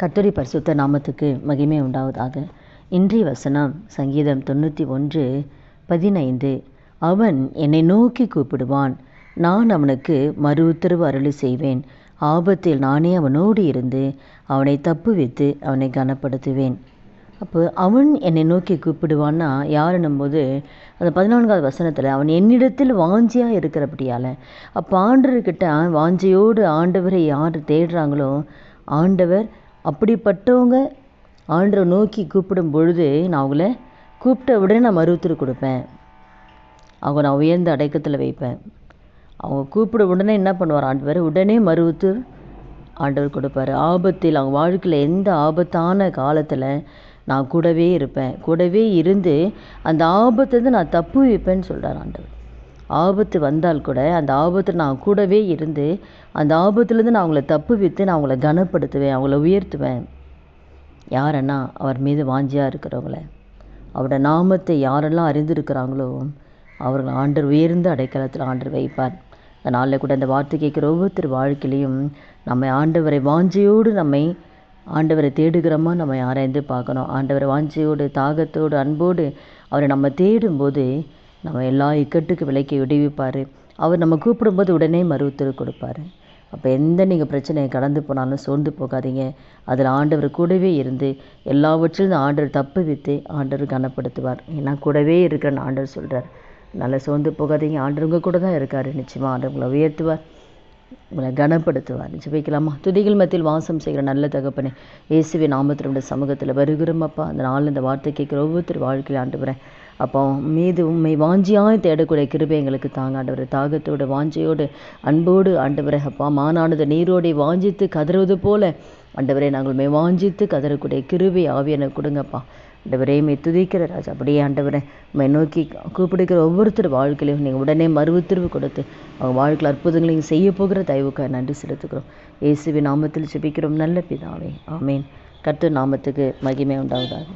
கர்த்தருடைய பரிசுத்த நாமத்துக்கு மகிமை உண்டாவதாக. இன்றைய வசனம் சங்கீதம் தொண்ணூற்றி ஒன்று பதினைந்து. அவன் என்னை நோக்கி கூப்பிடுவான். நான் அவனுக்கு மறு உத்தரவு அருளி செய்வேன். ஆபத்தில் நானே அவனோடு இருந்து அவனை தப்புவித்து அவனை கனப்படுத்துவேன். அப்போ அவன் என்னை நோக்கி கூப்பிடுவான்னா யாருன்னும் போது அந்த பதினான்காவது வசனத்தில் அவன் என்னிடத்தில் வாஞ்சியாக இருக்கிறபடியால்? அப்போ ஆண்டவர்கிட்ட வாஞ்சியோடு ஆண்டவரை யார் தேடுறாங்களோ ஆண்டவர் அப்படிப்பட்டவங்க ஆண்டவர் நோக்கி கூப்பிடும் பொழுது நான் அவங்கள கூப்பிட்ட உடனே நான் மருத்துவ கொடுப்பேன். அவங்க நான் உயர்ந்த அடைக்கத்தில் வைப்பேன். அவங்க கூப்பிட உடனே என்ன பண்ணுவார்? ஆண்டவர் உடனே மருவத்து ஆண்டவர் கொடுப்பார். ஆபத்தில் அவங்க வாழ்க்கையில் எந்த ஆபத்தான காலத்தில் நான் கூடவே இருப்பேன். கூடவே இருந்து அந்த ஆபத்துலேருந்து நான் தப்பு வைப்பேன்னு சொல்கிறார் ஆண்டவர். ஆபத்து வந்தால் கூட அந்த ஆபத்தில் நான் கூடவே இருந்து அந்த ஆபத்துலேருந்து நான் அவங்கள தப்பு வித்து நான் அவங்கள கனப்படுத்துவேன் அவங்கள உயர்த்துவேன். யாரன்னா அவர் மீது வாஞ்சியாக இருக்கிறவங்கள. அவரோட நாமத்தை யாரெல்லாம் அறிந்திருக்கிறாங்களோ அவர்கள் ஆண்டர் உயர்ந்த அடைக்கலத்தில் ஆண்டர் வைப்பார். அதனால் நாளில் கூட அந்த வார்த்தை கேட்குற ஒவ்வொருத்தர் வாழ்க்கையிலையும் நம்மை ஆண்டவரை வாஞ்சியோடு நம்மை ஆண்டவரை தேடுகிறோமா நம்ம ஆராய்ந்து பார்க்கணும். ஆண்டவரை வாஞ்சியோடு தாகத்தோடு அன்போடு அவரை நம்ம தேடும்போது நம்ம எல்லா இக்கட்டுக்கு விலைக்கு விடுவிப்பார். அவர் நம்ம கூப்பிடும்போது உடனே மருத்துவ கொடுப்பார். அப்போ எந்த நீங்கள் பிரச்சனையை கடந்து போனாலும் சோர்ந்து போகாதீங்க. அதில் ஆண்டவர் கூடவே இருந்து எல்லாவற்றிலும் ஆண்டவர் தப்பு வித்து ஆண்டவர் கனப்படுத்துவார். ஏன்னா கூடவே இருக்கிறன்னு ஆண்டவர் சொல்கிறார் நல்லா சோர்ந்து போகாதீங்க. ஆண்டவர் உங்கள் கூட தான் இருக்கார். நிச்சயமாக ஆண்டவர் உங்களை உயர்த்துவார். உங்களை கனப்படுத்துவார். ஜெபிக்கலாமா? துதிகள் மத்தியில் வாசம் செய்கிற நல்ல தகப்பனே இயேசுவின் நாமத்தினுடைய சமூகத்தில் வருகிறோமப்பா அந்த நாள் இந்த வார்த்தை கேட்குற ஒவ்வொருத்தர் வாழ்க்கையில் ஆண்டுகிறேன் அப்போ மீது உண்மை வாஞ்சியாய் தேடக்கூடிய கிருபை எங்களுக்கு தாங்க ஆண்டவர். தாகத்தோடு வாஞ்சியோடு அன்போடு ஆண்டவரை அப்பா மானானது நீரோடை வாஞ்சித்து கதறுவது போல ஆண்டவரை நாங்கள் மே வாஞ்சித்து கதறக்கூடிய கிருபை ஆவியனை கொடுங்கப்பா. ஆண்டவரே மே துதிக்கிற ராஜா. அப்படியே ஆண்டவரை மை நோக்கி கூப்பிடுக்கிற ஒவ்வொருத்தர் வாழ்க்கையிலையும் நீங்கள் உடனே மறுவுத்திருவு கொடுத்து அவங்க வாழ்க்கையில் அற்புதங்களையும் செய்ய போகிற தயவுக்காக நன்றி செலுத்துக்கிறோம் இயேசுவின் நாமத்தில் ஜெபிக்கிறோம். நல்ல பிதாவே. ஆமேன். கர்த்தர் நாமத்துக்கு மகிமை உண்டாவதாக.